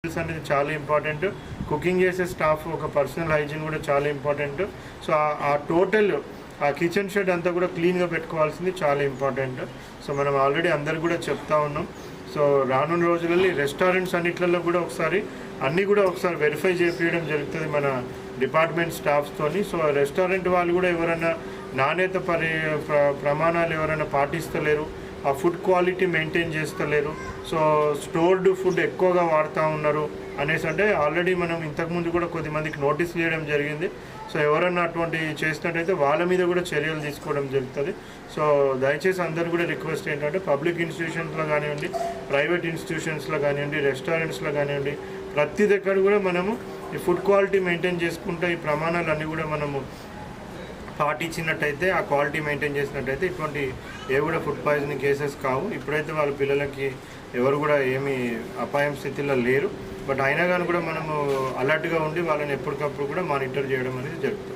Skills అనేది చాలా important cooking చేసే స్టాఫ్ ఒక పర్సనల్ హైజీన్ కూడా చాలా important so uh- total uh kitchen shed అంతా కూడా క్లీన్గా పెట్టుకోవాల్సింది చాలా ఇంపార్టెంట్ సో మనం ఆల్రెడీ అందరు కూడా చెప్తా ఉన్నాం. సో రానున్న రోజులలో రెస్టారెంట్స్ అన్నిట్లలో కూడా ఒకసారి అన్నీ కూడా ఒకసారి వెరిఫై చేపించడం జరుగుతుంది మన డిపార్ట్మెంట్ స్టాఫ్స్తోని సో రెస్టారెంట్ వాళ్ళు కూడా ఎవరైనా నాణ్యత పరి ప్రమాణాలు ఎవరైనా పాటిస్తలేరు. ఆ ఫుడ్ క్వాలిటీ మెయింటైన్ చేస్తలేరు. సో స్టోర్డ్ ఫుడ్ ఎక్కువగా వాడుతూ ఉన్నారు అనేసి అంటే ఆల్రెడీ మనం ఇంతకుముందు కూడా కొద్దిమందికి నోటీస్ చేయడం జరిగింది. సో ఎవరన్నా అటువంటి చేసినట్టయితే వాళ్ళ మీద కూడా చర్యలు తీసుకోవడం జరుగుతుంది. సో దయచేసి అందరూ కూడా రిక్వెస్ట్ ఏంటంటే పబ్లిక్ ఇన్స్టిట్యూషన్స్లో కానివ్వండి ప్రైవేట్ ఇన్స్టిట్యూషన్స్లో కానివ్వండి రెస్టారెంట్స్లో కానివ్వండి ప్రతి దగ్గర కూడా మనము ఈ ఫుడ్ క్వాలిటీ మెయింటైన్ చేసుకుంటే ఈ ప్రమాణాలన్నీ కూడా మనము పాటించినట్టయితే ఆ క్వాలిటీ మెయింటైన్ చేసినట్టయితే ఇటువంటి ఏ కూడా ఫుడ్ పాయిజనింగ్ కేసెస్ కావు. ఇప్పుడైతే వాళ్ళ పిల్లలకి ఎవరు కూడా ఏమీ అపాయం స్థితిలో లేరు. బట్ అయినా కానీ కూడా మనము అలర్ట్గా ఉండి వాళ్ళని ఎప్పటికప్పుడు కూడా మానిటర్ చేయడం అనేది జరుగుతుంది.